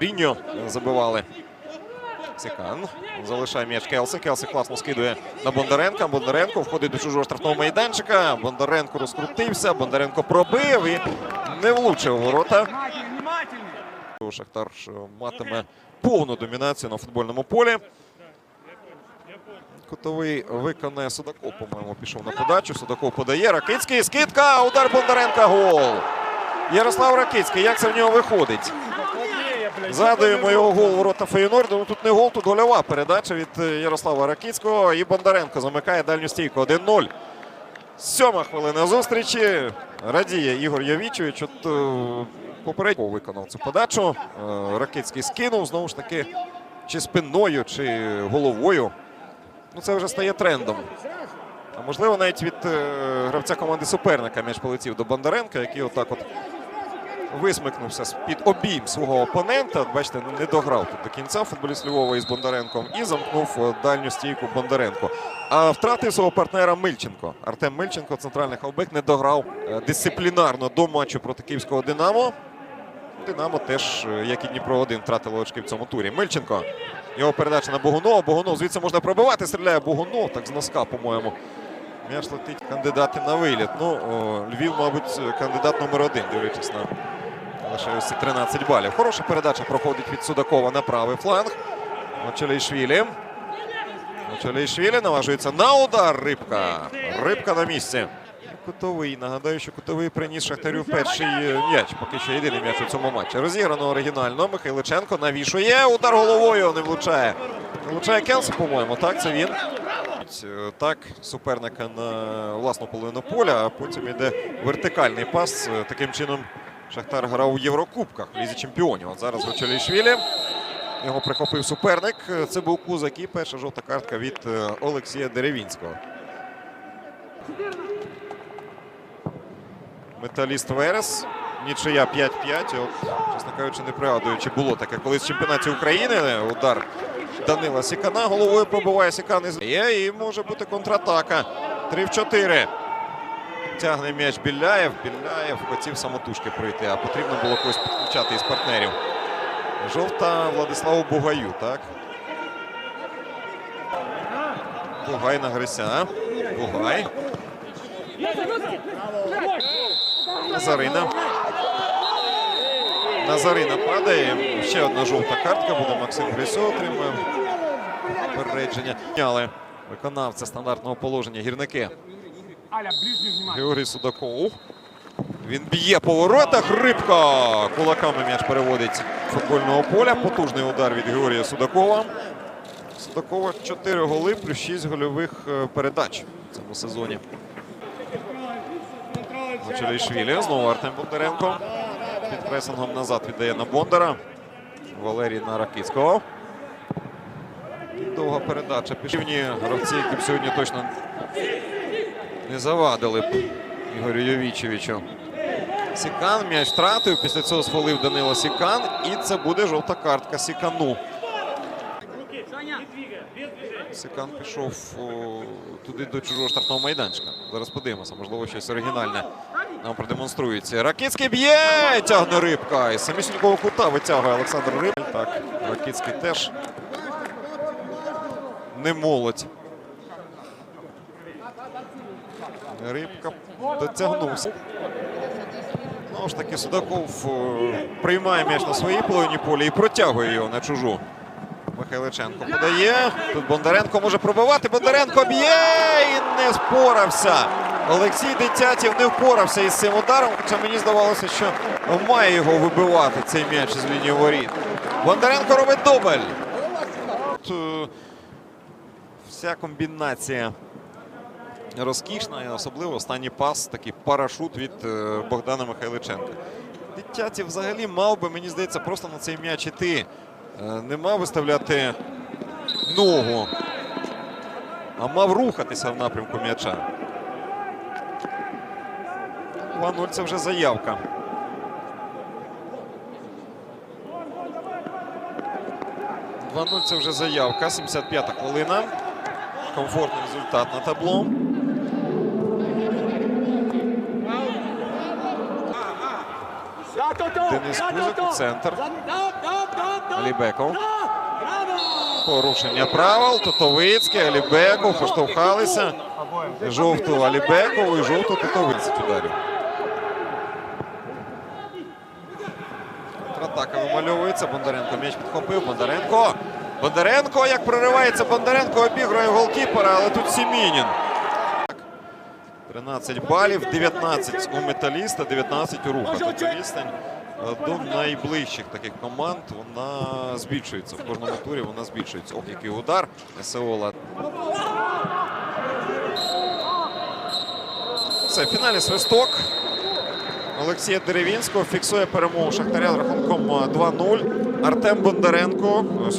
Ріньо забивали. Сікан залишає м'яч Келси. Келси класно скидує на Бондаренка. Бондаренко входить до чужого штрафного майданчика. Бондаренко розкрутився. Бондаренко пробив і не влучив у ворота. Шахтар матиме повну домінацію на футбольному полі. Кутовий виконає Судаков, по-моєму, пішов на подачу. Судаков подає. Ракицький. Скидка. Удар Бондаренка. Гол. Ярослав Ракицький. Як це в нього виходить? Згадуємо його гол ворота Фейнорду. Ну тут не гол, тут гольова передача від е, Ярослава Ракицького. І Бондаренко замикає дальню стійку. 1-0. Сьома хвилина зустрічі. Радіє Ігор Явічович. От е, попередньо виконав цю подачу. Е, Ракицький скинув знову ж таки, чи спиною, чи головою. Ну це вже стає трендом. А можливо, навіть від гравця команди суперника м'яч полетів до Бондаренка, який отак от висмикнувся з-під обійм свого опонента. Бачите, не дограв тут до кінця футболіст Львова із Бондаренком і замкнув е, дальню стійку Бондаренко. А втратив свого партнера Мильченко. Артем Мильченко, центральний хавбек, не дограв е, дисциплінарно до матчу проти київського Динамо. Динамо теж, е, як і Дніпро 1 втратили очки в цьому турі. Мильченко. Його передача на Богунова. Богунов звідси можна пробивати. Стріляє Богунов. Так з носка, по-моєму. М'яч летить кандидати на виліт. Ну, Львів, мабуть, кандидат номер один, дивлячись на лише 13 балів. Хороша передача проходить від Судакова на правий фланг. Очелейшвілі. Очелейшвілі наважується на удар. Рибка. Рибка на місці. Кутовий. Нагадаю, що кутовий приніс Шахтарю перший е, м'яч. Поки що єдиний м'яч у цьому матчі. Розіграно оригінально. Михайличенко навішує. Удар головою не влучає. Не влучає Келс, по-моєму. Так, це він. Так, суперника на власну половину поля, а потім йде вертикальний пас. Таким чином Шахтар грав у Єврокубках в Лізі Чемпіонів. От зараз Гочелішвілі. Його прихопив суперник. Це був Кузак і перша жовта картка від е, Олексія Деревінського. Металіст Верес. Нічия 5-5. От, чесно кажучи, не пригадую, чи було таке колись в чемпіонаті України. Удар Данила Сікана головою пробиває Сікан. Є і може бути контратака. 3 в 4. Тягне м'яч Біляєв. Біляєв хотів самотужки пройти, а потрібно було когось підключати із партнерів. Жовта Владиславу Бугаю, так? Бугай на Грися. Бугай. Назарина. Назарина падає. Ще одна жовта картка буде. Максим Грисо отримує попередження. Виконавця стандартного положення гірники. Аля, ближний внимание. Георгій Судаков. Він б'є по воротах. Рибка. Кулаками м'яч переводить футбольного поля. Потужний удар від Георгія Судакова. Судакова 4 голи плюс 6 гольових е, передач в цьому сезоні. Гочелейшвілі. Знову Артем Бондаренко. Під пресингом назад віддає на Бондара. Валерій на Ракицького. Довга передача. Пішівні гравці, які б сьогодні точно не завадили б Ігорю Йовічевичу. Сікан м'яч втратив. Після цього схвалив Данило Сікан. І це буде жовта картка Сікану. Сікан пішов о, туди до чужого штрафного майданчика. Зараз подивимося, можливо, щось оригінальне нам продемонструється. Ракицький б'є! Тягне рибка. І самісінького кута витягує Олександр Рибаль. Так, Ракицький теж не молодь. Рибка дотягнувся. Знову ж таки, Судаков е, приймає м'яч на своїй половині поля і протягує його на чужу. Михайличенко подає. Тут Бондаренко може пробивати. Бондаренко б'є і не спорався. Олексій Дитятів не впорався із цим ударом. Хоча мені здавалося, що має його вибивати цей м'яч з лінії воріт. Бондаренко робить дубль. Е, Вся комбінація розкішна і особливо останній пас, такий парашут від е, Богдана Михайличенка. Дитятів взагалі мав би, мені здається, просто на цей м'яч іти. Е, Не мав виставляти ногу, а мав рухатися в напрямку м'яча. 2-0 це вже заявка. – 2-0 це вже заявка. 75-та хвилина. Комфортний результат на табло. Денис Кузик у центр. Алібеков. Порушення правил. Тотовицький, Алібеков поштовхалися. Жовту Алібекову і жовту Тотовицький ударів. Контратака вимальовується. Бондаренко м'яч підхопив. Бондаренко. Бондаренко. Як проривається Бондаренко, обігрує голкіпера, але тут Сімінін. 13 балів, 19 у металіста, 19 у руха. Тобто відстань е, до найближчих таких команд вона збільшується. В кожному турі вона збільшується. Ох, який удар. Сеола. Все, в свисток. Олексія Деревінського фіксує перемогу Шахтаря з рахунком е, 2-0. Артем Бондаренко. е,